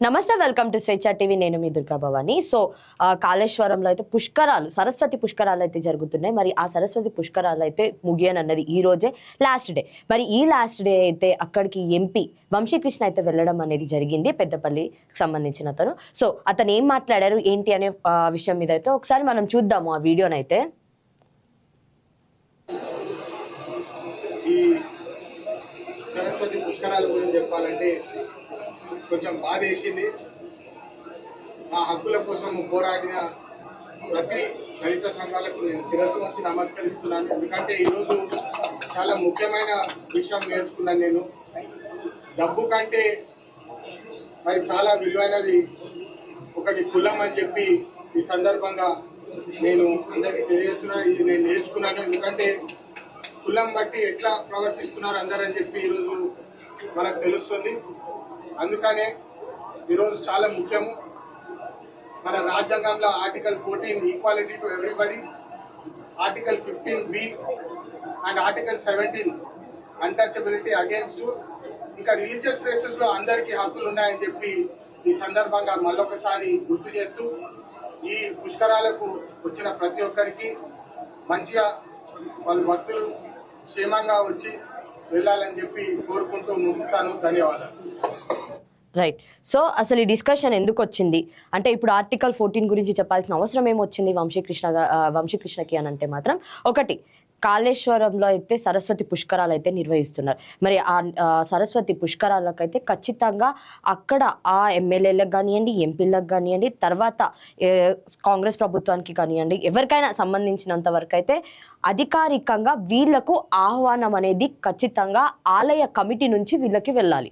నమస్తే welcome to స్వేచ్ఛ TV. నేను మీ దుర్గా భవాని. సో కాళేశ్వరంలో అయితే పుష్కరాలు సరస్వతి పుష్కరాలు అయితే జరుగుతున్నాయి. మరి ఆ సరస్వతి పుష్కరాలు అయితే ముగియనన్నది ఈ రోజే లాస్ట్ డే మరి ఈ లాస్ట్ డే అయితే అక్కడికి ఎంపీ వంశీకృష్ణ అయితే వెళ్ళడం అనేది జరిగింది పెద్దపల్లికి సంబంధించిన అతను సో అతను ఏం మాట్లాడారు ఏంటి అనే విషయం మీద అయితే ఒకసారి మనం చూద్దాము ఆ వీడియోనైతే సరస్వతి పుష్కరాల గురించి చెప్పాలంటే కొంచెం బాధ వేసింది మా హక్కుల కోసం పోరాడిన ప్రతి దళిత సంఘాలకు నేను శిరస్సు వచ్చి నమస్కరిస్తున్నాను. ఎందుకంటే ఈరోజు చాలా ముఖ్యమైన విషయం నేర్చుకున్నాను నేను. డబ్బు కంటే మరి చాలా విలువైనది ఒకటి కులం అని చెప్పి ఈ సందర్భంగా నేను అందరికీ తెలియజేస్తున్నాను. ఇది నేను నేర్చుకున్నాను. ఎందుకంటే కులం బట్టి ఎట్లా ప్రవర్తిస్తున్నారు అందరూ అని చెప్పి ఈరోజు మనకు తెలుస్తుంది. అందుకనే ఈరోజు చాలా ముఖ్యము. మన రాజ్యాంగంలో article fourteen equality to everybody article fifteen B and article seventeen untouchability against. ఇంకా రిలీజియస్ ప్లేసెస్లో అందరికీ హక్కులు ఉన్నాయని చెప్పి ఈ సందర్భంగా మళ్ళొకసారి గుర్తు చేస్తూ ఈ పుష్కరాలకు వచ్చిన ప్రతి ఒక్కరికి మంచిగా వాళ్ళ భక్తులు క్షేమంగా వచ్చి వెళ్ళాలని చెప్పి కోరుకుంటూ ముగిస్తాను. ధన్యవాదాలు. రైట్ సో అసలు ఈ డిస్కషన్ ఎందుకు వచ్చింది? అంటే ఇప్పుడు ఆర్టికల్ ఫోర్టీన్ గురించి చెప్పాల్సిన అవసరం ఏమొచ్చింది వంశీకృష్ణ వంశీకృష్ణకి అని అంటే మాత్రం? ఒకటి కాళేశ్వరంలో అయితే సరస్వతి పుష్కరాలు అయితే నిర్వహిస్తున్నారు. మరి ఆ సరస్వతి పుష్కరాలకైతే ఖచ్చితంగా అక్కడ ఆ ఎమ్మెల్యేలకు కానివ్వండి ఎంపీలకు కానివ్వండి తర్వాత కాంగ్రెస్ ప్రభుత్వానికి కానివ్వండి ఎవరికైనా సంబంధించినంత వరకు అయితే అధికారికంగా వీళ్ళకు ఆహ్వానం అనేది ఖచ్చితంగా ఆలయ కమిటీ నుంచి వీళ్ళకి వెళ్ళాలి.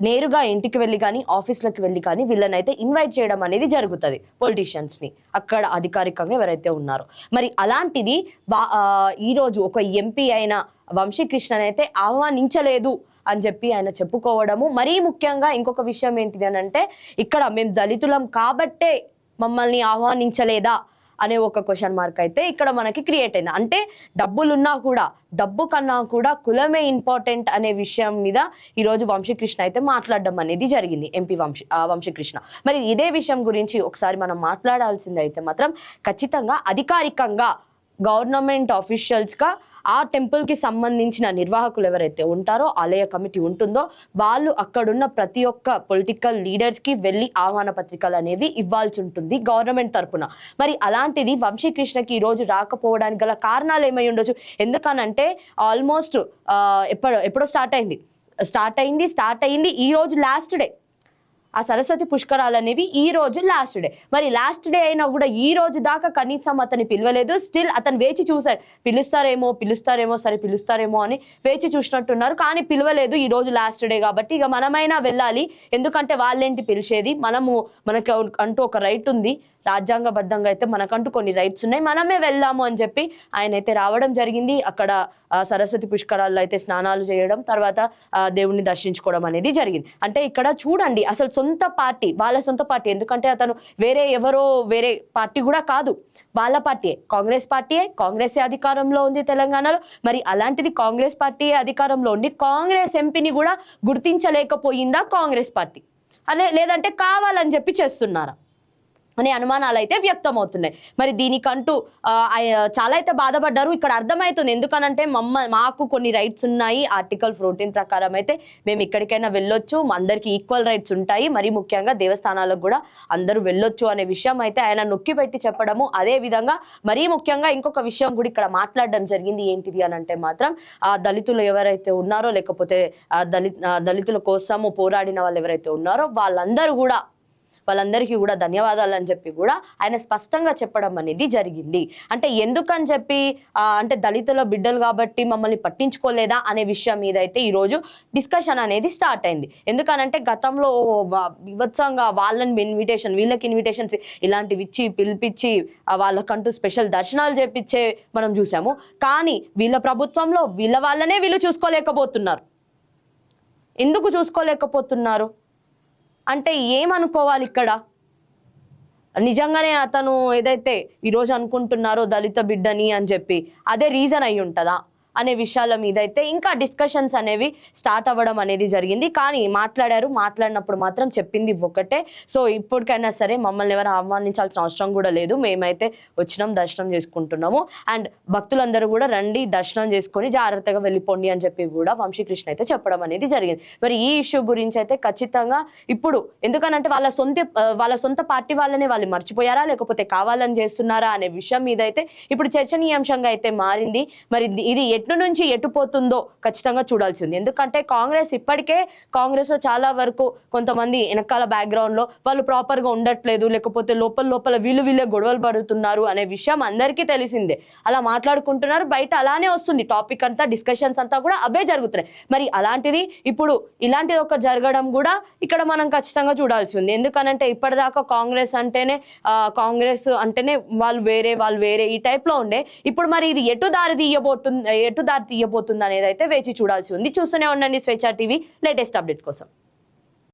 నేరుగా ఇంటికి వెళ్ళి కానీ ఆఫీస్లోకి వెళ్ళి కానీ వీళ్ళనైతే ఇన్వైట్ చేయడం అనేది జరుగుతుంది పొలిటీషియన్స్ని అక్కడ అధికారికంగా ఎవరైతే ఉన్నారో. మరి అలాంటిది వా- ఈరోజు ఒక ఎంపీ అయిన వంశీకృష్ణన్ అయితే ఆహ్వానించలేదు అని చెప్పి ఆయన చెప్పుకోవడము. మరీ ముఖ్యంగా ఇంకొక విషయం ఏంటిది అని అంటే ఇక్కడ మేము దళితులం కాబట్టే మమ్మల్ని ఆహ్వానించలేదా? అనే ఒక క్వశ్చన్ మార్క్ అయితే ఇక్కడ మనకి క్రియేట్ అయింది. అంటే డబ్బులున్నా కూడా డబ్బు కన్నా కూడా కులమే ఇంపార్టెంట్ అనే విషయం మీద ఈరోజు వంశీకృష్ణ అయితే మాట్లాడడం అనేది జరిగింది ఎంపీ వంశీ వంశీకృష్ణ. మరి ఇదే విషయం గురించి ఒకసారి మనం మాట్లాడాల్సింది అయితే మాత్రం ఖచ్చితంగా అధికారికంగా గవర్నమెంట్ ఆఫీషియల్స్గా ఆ టెంపుల్కి సంబంధించిన నిర్వాహకులు ఎవరైతే ఉంటారో ఆలయ కమిటీ ఉంటుందో వాళ్ళు అక్కడున్న ప్రతి ఒక్క పొలిటికల్ లీడర్స్కి వెళ్ళి ఆహ్వాన పత్రికలు అనేవి ఇవ్వాల్సి ఉంటుంది గవర్నమెంట్ తరపున. మరి అలాంటిది వంశీకృష్ణకి ఈ రోజు రాకపోవడానికి గల కారణాలు ఏమై ఉండొచ్చు? ఎందుకనంటే ఆల్మోస్ట్ ఎప్పుడో ఎప్పుడో స్టార్ట్ అయింది. స్టార్ట్ అయింది స్టార్ట్ అయింది ఈ రోజు లాస్ట్ డే. ఆ సరస్వతి పుష్కరాలు అనేవి ఈ రోజు లాస్ట్ డే మరి లాస్ట్ డే అయినా కూడా ఈ రోజు దాకా కనీసం అతన్ని పిలవలేదు. స్టిల్ అతను వేచి చూశాడు పిలుస్తారేమో పిలుస్తారేమో సరే పిలుస్తారేమో అని వేచి చూసినట్టున్నారు. కానీ పిలవలేదు ఈ రోజు లాస్ట్ డే కాబట్టి ఇక మనమైనా వెళ్ళాలి. ఎందుకంటే వాళ్ళేంటి పిలిచేది? మనము మనకు అంటూ ఒక రైట్ ఉంది. రాజ్యాంగబద్ధంగా అయితే మనకంటూ కొన్ని రైట్స్ ఉన్నాయి. మనమే వెళ్దాము అని చెప్పి ఆయన అయితే రావడం జరిగింది. అక్కడ సరస్వతి పుష్కరాల్లో అయితే స్నానాలు చేయడం తర్వాత దేవుణ్ణి దర్శించుకోవడం అనేది జరిగింది. అంటే ఇక్కడ చూడండి అసలు సొంత పార్టీ వాళ్ళ సొంత పార్టీ. ఎందుకంటే అతను వేరే ఎవరో వేరే పార్టీ కూడా కాదు. వాళ్ళ పార్టీయే. కాంగ్రెస్ పార్టీయే. కాంగ్రెస్ అధికారంలో ఉంది తెలంగాణలో. మరి అలాంటిది కాంగ్రెస్ పార్టీ అధికారంలో ఉండి కాంగ్రెస్ ఎంపీని కూడా గుర్తించలేకపోయిందా కాంగ్రెస్ పార్టీ? అదే లేదంటే కావాలని చెప్పి చేస్తున్నారా? అనే అనుమానాలు అయితే వ్యక్తమవుతున్నాయి. మరి దీనికంటూ చాలా అయితే బాధపడ్డారు. ఇక్కడ అర్థమవుతుంది ఎందుకనంటే మమ్మ మాకు కొన్ని రైట్స్ ఉన్నాయి. ఆర్టికల్ ఫోర్టీన్ ప్రకారం అయితే మేము ఎక్కడికైనా వెళ్ళొచ్చు. అందరికీ ఈక్వల్ రైట్స్ ఉంటాయి. మరి ముఖ్యంగా దేవస్థానాలకు కూడా అందరూ వెళ్ళొచ్చు అనే విషయం అయితే ఆయన నొక్కి పెట్టి చెప్పడము. అదే విధంగా మరీ ముఖ్యంగా ఇంకొక విషయం కూడా ఇక్కడ మాట్లాడడం జరిగింది. ఏంటిది అని అంటే మాత్రం ఆ దళితులు ఎవరైతే ఉన్నారో లేకపోతే దళిత దళితుల కోసము పోరాడిన వాళ్ళు ఎవరైతే ఉన్నారో వాళ్ళందరూ కూడా వాళ్ళందరికీ కూడా ధన్యవాదాలు అని చెప్పి కూడా ఆయన స్పష్టంగా చెప్పడం అనేది జరిగింది. అంటే ఎందుకని చెప్పి అంటే దళితుల బిడ్డలు కాబట్టి మమ్మల్ని పట్టించుకోలేదా అనే విషయం మీద అయితే ఈరోజు డిస్కషన్ అనేది స్టార్ట్ అయింది. ఎందుకనంటే గతంలో వివత్సంగా వాళ్ళని ఇన్విటేషన్ వీళ్ళకి ఇన్విటేషన్స్ ఇలాంటివి ఇచ్చి పిలిపించి వాళ్ళకంటూ స్పెషల్ దర్శనాలు చేపించే మనం చూసాము. కానీ వీళ్ళ ప్రభుత్వంలో వీళ్ళ వాళ్ళనే వీళ్ళు చూసుకోలేకపోతున్నారు. ఎందుకు చూసుకోలేకపోతున్నారు? అంటే ఏమనుకోవాలి ఇక్కడ? నిజంగానే అతను ఏదైతే ఈరోజు అనుకుంటున్నారో దళిత బిడ్డని అని చెప్పి అదే రీజన్ అయి ఉంటుందా అనే విషయాల మీద అయితే ఇంకా డిస్కషన్స్ అనేవి స్టార్ట్ అవ్వడం అనేది జరిగింది. కానీ మాట్లాడారు మాట్లాడినప్పుడు మాత్రం చెప్పింది ఒకటే సో ఇప్పటికైనా సరే మమ్మల్ని ఎవరు ఆహ్వానించాల్సిన అవసరం కూడా లేదు. మేమైతే వచ్చినాం దర్శనం చేసుకుంటున్నాము. అండ్ భక్తులందరూ కూడా రండి దర్శనం చేసుకొని జాగ్రత్తగా వెళ్ళిపోండి అని చెప్పి కూడా వంశీకృష్ణ అయితే చెప్పడం అనేది జరిగింది. మరి ఈ ఇష్యూ గురించి అయితే ఖచ్చితంగా ఇప్పుడు ఎందుకనంటే వాళ్ళ సొంత వాళ్ళ సొంత పార్టీ వాళ్ళనే వాళ్ళు మర్చిపోయారా? లేకపోతే కావాలని చేస్తున్నారా? అనే విషయం మీద అయితే ఇప్పుడు చర్చనీయాంశంగా అయితే మారింది. మరి ఇది- ఇది ఎటు నుంచి ఎటు పోతుందో ఖచ్చితంగా చూడాల్సి ఉంది. ఎందుకంటే కాంగ్రెస్ ఇప్పటికే కాంగ్రెస్లో చాలా వరకు కొంతమంది వెనకాల బ్యాక్గ్రౌండ్లో వాళ్ళు ప్రాపర్గా ఉండట్లేదు లేకపోతే లోపల లోపల వీళ్ళు వీళ్ళే గొడవలు పడుతున్నారు అనే విషయం అందరికీ తెలిసిందే. అలా మాట్లాడుకుంటున్నారు బయట అలానే వస్తుంది. టాపిక్ అంతా డిస్కషన్స్ అంతా కూడా అవే జరుగుతున్నాయి. మరి అలాంటిది ఇప్పుడు ఇలాంటిది ఒక జరగడం కూడా ఇక్కడ మనం ఖచ్చితంగా చూడాల్సి ఉంది. ఎందుకనంటే ఇప్పటిదాకా కాంగ్రెస్ అంటేనే కాంగ్రెస్ అంటేనే వాళ్ళు వేరే వాళ్ళు వేరే ఈ టైప్లో ఉండే. ఇప్పుడు మరి ఇది ఎటు దారి తీయబోతుంది ఎటు దారి తీయబోతుంది అనేది అయితే వేచి చూడాల్సి ఉంది. చూస్తూనే ఉండండి స్వేచ్ఛ టీవీ లేటెస్ట్ అప్డేట్స్ కోసం.